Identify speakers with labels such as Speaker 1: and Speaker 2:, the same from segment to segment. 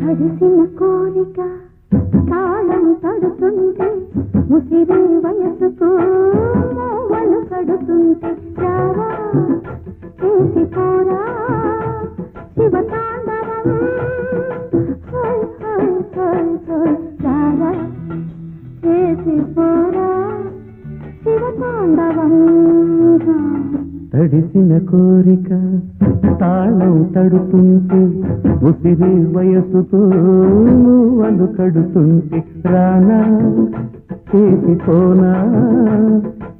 Speaker 1: తడిసిన కోరిక తాళము తడుతుంది ముసిరే వయసుతో మోవను తడుతుంది రారా చేసి పోరా శివ తాండవం
Speaker 2: తడిసిన కోరిక తాళం తడుతుంటే ఉసిరి వయసుతో నువ్వలు కడుతుంటే రానా చేసిపోనా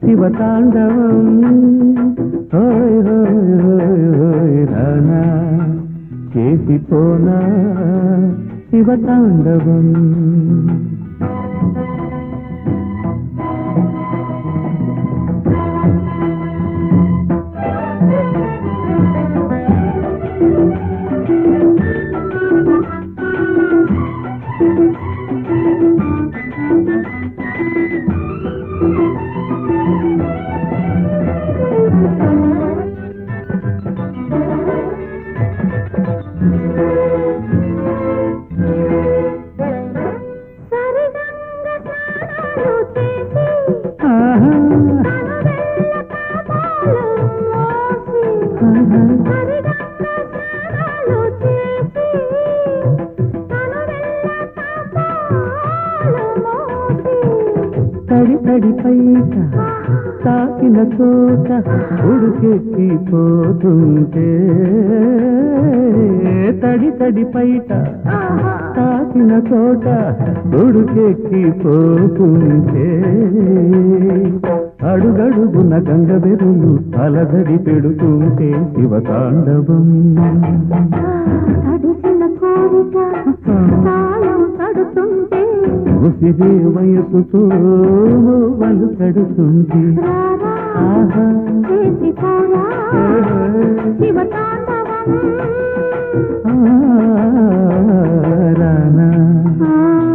Speaker 2: శివతాండవం హోయ్ హోయ్ హోయ్ హోయ్ రానా చేసిపోనా శివతాండవం తడి తడి పైట తాకిన చోట ఉడికెక్కిపోతుంటే తడి తడి పైట తాకిన చోట ఉడికెక్కిపోతుంటే అడుగడుగున గంగ బెరులు అలదడి పెడుతుంటే శివతాండవం
Speaker 1: తడిసిన కోరిక
Speaker 2: ఉసిరే వయసుతో వలు కడుతుంది.
Speaker 1: రానా.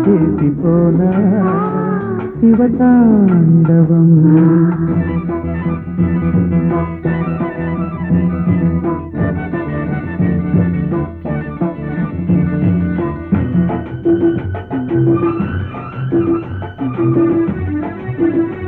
Speaker 2: చేసిపోనా శివతాండవం. Thank you.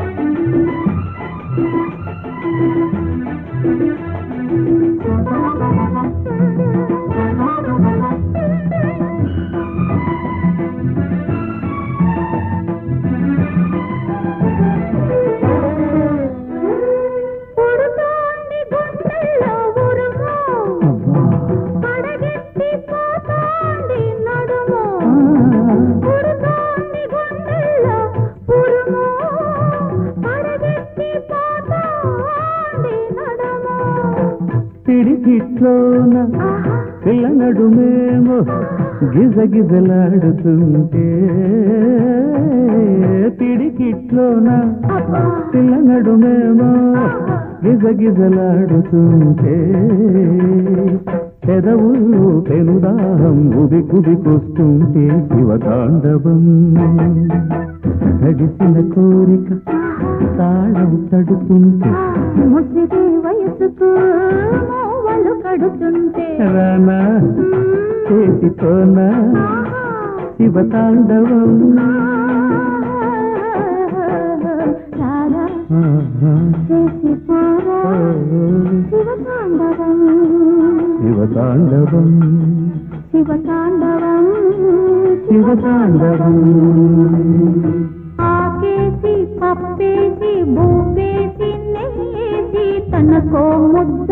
Speaker 2: పిడికిట్లోన పిల్ల నడుమేమో గిజగిజలాడుతుంటే పిడికిట్లోన పిల్ల నడుమేమో గిజగిజలాడుతుంటే పెదవులు పెనుదాహం ఉబి కుబికొస్తుంటే శివతాండవం తడిసిన కోరిక తాళం తడుతుంటే
Speaker 1: ముసిరి వయసుకు కడుతుంటే
Speaker 2: రానా. చేసిపోరా శివతాండవం. శివతాండవం.
Speaker 1: శివతాండవం. శివతాండవం. ఆకేసి పప్పేసి భూపేసి నెయ్యేసి తనకో ముద్ద